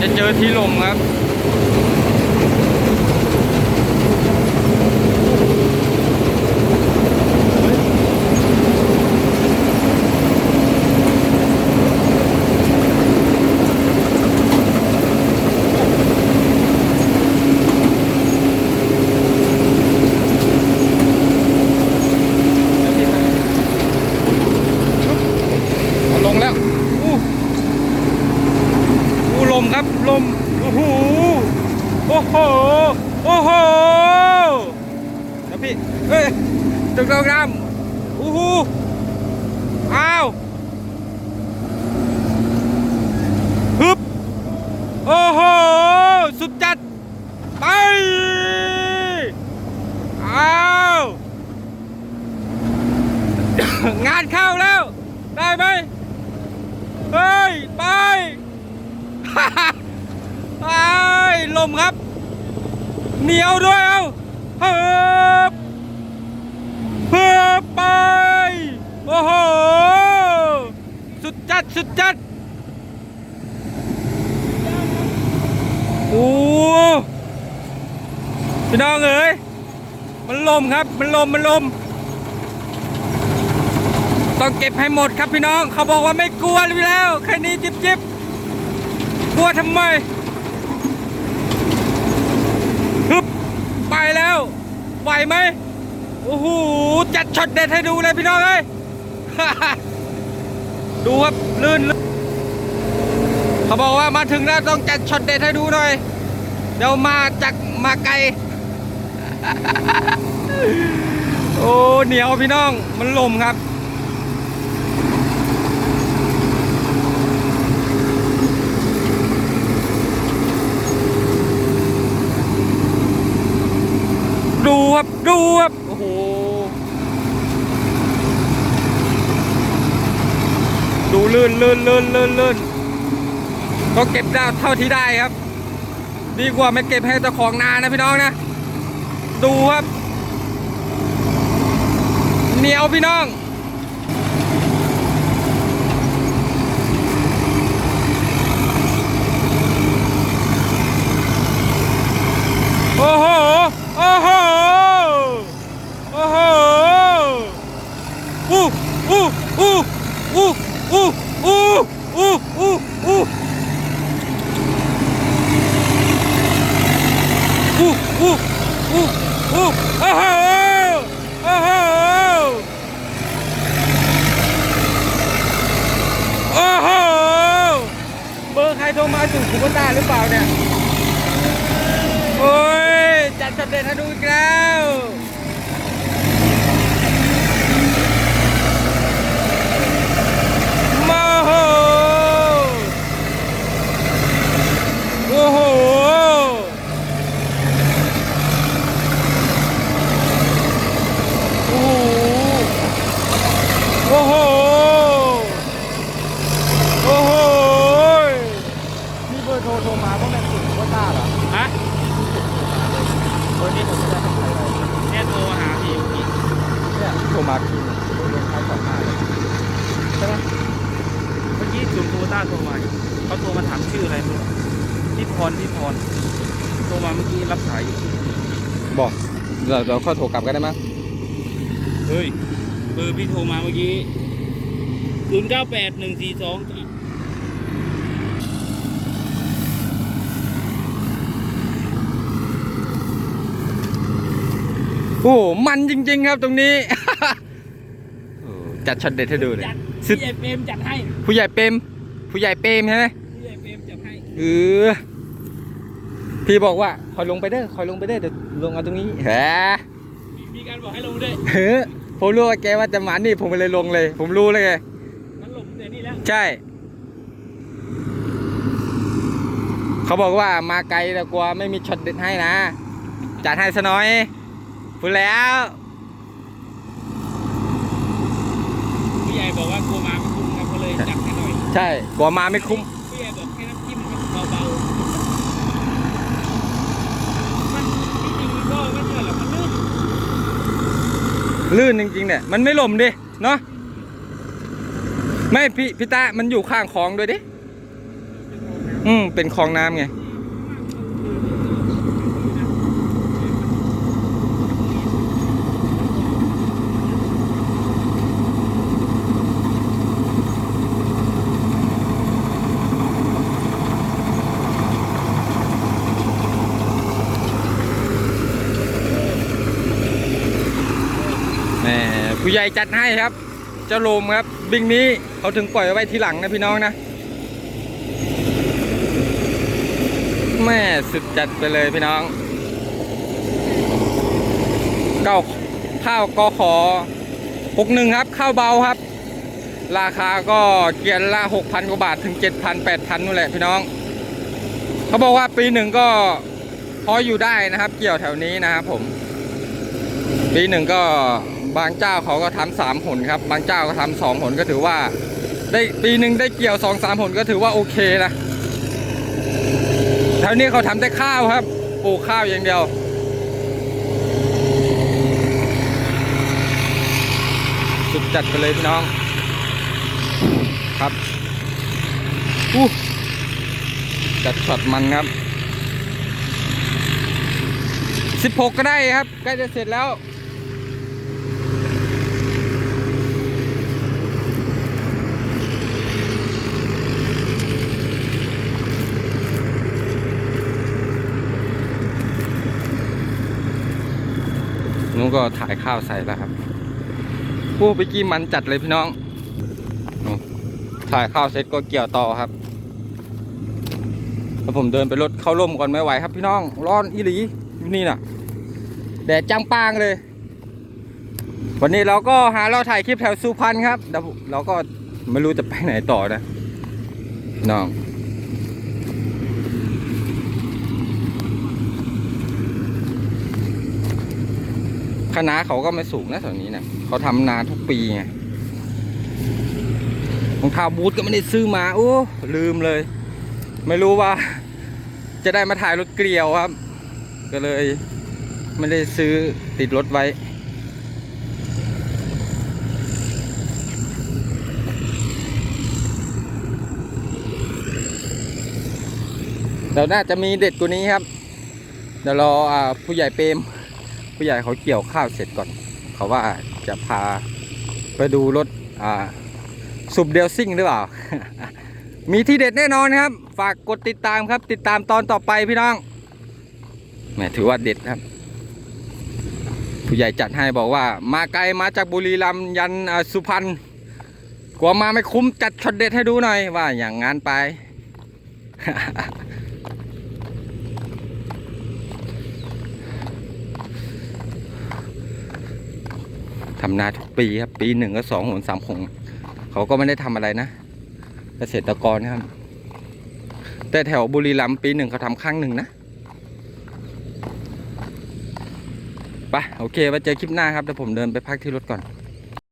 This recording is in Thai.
จะเจอที่ลมครับ เอาลงแล้วอู้อู้ล มครับลมโอ้โหโอ้โหโอ้โหแล้วพี่เอ้ยตึกดาวน้ำโอ้โหอ้าวฮึบโอ้โหสุดจัดไปอ้าวงานเข้าแล้ว ได้ไหมเฮ้ย ไป ไปลมครับ เหนียวด้วยเอาเฮิบเฮิบไป โอ้โห สุดจัด สุดจัด โอ้พี่น้องเอ๋ยมันลมครับ มันลม มันลม ต้องเก็บให้หมดครับพี่น้อง เขาบอกว่าไม่กลัวเลยแล้ว แค่นี้จิบจิบ ลัวทำไมฮึบไปแล้ว ไหวไหมโอ้โห จัดช็อตเด็ดให้ดูเลยพี่น้องเอ้ย ดูครับลื่นลื่น เขาบอกว่ามาถึงแล้วต้องจัดช็อตเด็ดให้ดูหน่อย เดี๋ยวมาจากมาไกล โอ้ เหนียวพี่น้อง มันลมครับ ดูครับดูครับโอ้โหดูลื่นลื่นลื่นลื่นลื่นก็เก็บได้เท่าที่ได้ครับ ดีกว่าไม่เก็บให้เจ้าของนานะพี่น้องนะ ดูครับเหนียวพี่น้องาโทรมาอยู่เขาโทรมาถามชื่ออะไรไม่รู้พี่พรพี่พรโทรมาเมื่อกี้รับสายอยู่บอกเดี๋ยวเราค่อยโทรกลับกันได้มั้ยเฮ้ยเบอร์พี่โทรมาเมื่อกี้ศูนย์เก้าแปดหนึ่งสี่สองโอ้โหมันจริง ๆ ครับตรงนี้โอ้จัดช็อตเด็ดให้ดูเลยจัดสุดพี่ใหญ่เปรมจัดให้ ผู้ใหญ่เปรม ผู้ใหญ่เปรมใช่ไหมพี่ใหญ่เปรมจัดให้เออพี่บอกว่าคอยลงไปเด้อคอยลงไปเด้อเดี๋ยวลงเอาตรงนี้แหมมีมีการบอกให้ลงด้วยเฮ้อผมรู้ว่าแกว่าจะหมานี่ผมเลยลงเลย ผมรู้เลยไงมันลงแต่นี่แล้วใช่ เขาบอกว่ามาไกลแต่กลัวไม่มีช็อตเด็ดให้นะจัดให้ซะหน่อยพูดแล้ว พี่ใหญ่บอกว่ากลัวมาไม่คุ้มครับก็เลยจัด ให้หน่อยใช่กลัวมาไม่คุ้มพี่ใหญ่บอกให้น้ำจิ้มมันเบาๆมันจริงๆมันก็ไม่เท่าไหร่หรอกมันลื่นลื่นจริงๆเนี่ยมันไม่หล่มดิเนาะไม่พี่พี่ตามันอยู่ข้างคลองด้วยดิอืมเป็นคลองน้ำไง ผู้ใหญ่จัดให้ครับ เจ้าโลมครับ บิงนี้เขาถึงปล่อยไว้ทีหลังนะพี่น้องนะ แม่สุดจัดไปเลยพี่น้องเก้าข้าวกอขอหกหนึ่งครับ ข้าวเบาครับ ราคาก็เกียร์ละหกพันกว่าบาทถึงเจ็ดพันแปดพันนู่นแหละพี่น้อง เขาบอกว่าปีหนึ่งก็พออยู่ได้นะครับ เกี่ยวแถวนี้นะครับผม ปีหนึ่งก็ บางเจ้าเขาก็ทำสามหนครับ บางเจ้าก็ทำสองหนก็ถือว่า ได้ปีหนึ่งได้เกี่ยวสองสามหนก็ถือว่าโอเคนะแถวนี้เขาทำแต่ข้าวครับปลูกข้าวอย่างเดียวสุดจัดไปเลยพี่น้องครับอู้จัดช็อตมันครับ 16 ก็ได้ครับ ใกล้จะเสร็จแล้ว นุ้งก็ถ่ายข้าวใส่แล้วครับโอ้ไปกี้มันจัดเลยพี่น้อง ถ่ายข้าวเสร็จก็เกี่ยวต่อครับแล้วผมเดินไปรถเข้าร่มก่อนไม่ไหวครับพี่น้อง ร้อนอีหลีอยู่นี่น่ะ แดดจังปางเลย วันนี้เราก็หาเราถ่ายคลิปแถวสุพรรณครับเราก็ไม่รู้จะไปไหนต่อนะน้อง คณะเขาก็ไม่สูงนะแถวนี้เนี่ยเขาทำนาทุกปีไงรองเท้าบูทก็ไม่ได้ซื้อมาโอ้ลืมเลย ไม่รู้ว่า จะได้มาถ่ายรถเกลียวครับ ก็เลย ไม่ได้ซื้อติดรถไว้ เดี๋ยวน่าจะมีเด็ดกว่านี้ครับ เดี๋ยวรออผู้ใหญ่เปรม ผู้ใหญ่เขาเกี่ยวข้าวเสร็จก่อน เขาว่าจะพาไปดูรถอ่าสุบเดียวซิ่งหรือเปล่า มีที่เด็ดแน่นอนครับ ฝากกดติดตามครับ ติดตามตอนต่อไปพี่น้องแหมถือว่าเด็ดครับ ผู้ใหญ่จัดให้บอกว่า มาไกลมาจากบุรีรัมย์ยันสุพรรณกลัวมาไม่คุ้มจัดช็อตเด็ดให้ดูหน่อยว่าอย่างงานไป ทำนาทุกปีครับ ปีหนึ่งก็สองหนสามหนเขาก็ไม่ได้ทำอะไรนะ เกษตรกรครับ แต่แถวบุรีรัมย์ปีหนึ่งเขาทำครั้งหนึ่งนะไปโอเคไว้เจอคลิปหน้าครับเดี๋ยวผมเดินไปพักที่รถก่อน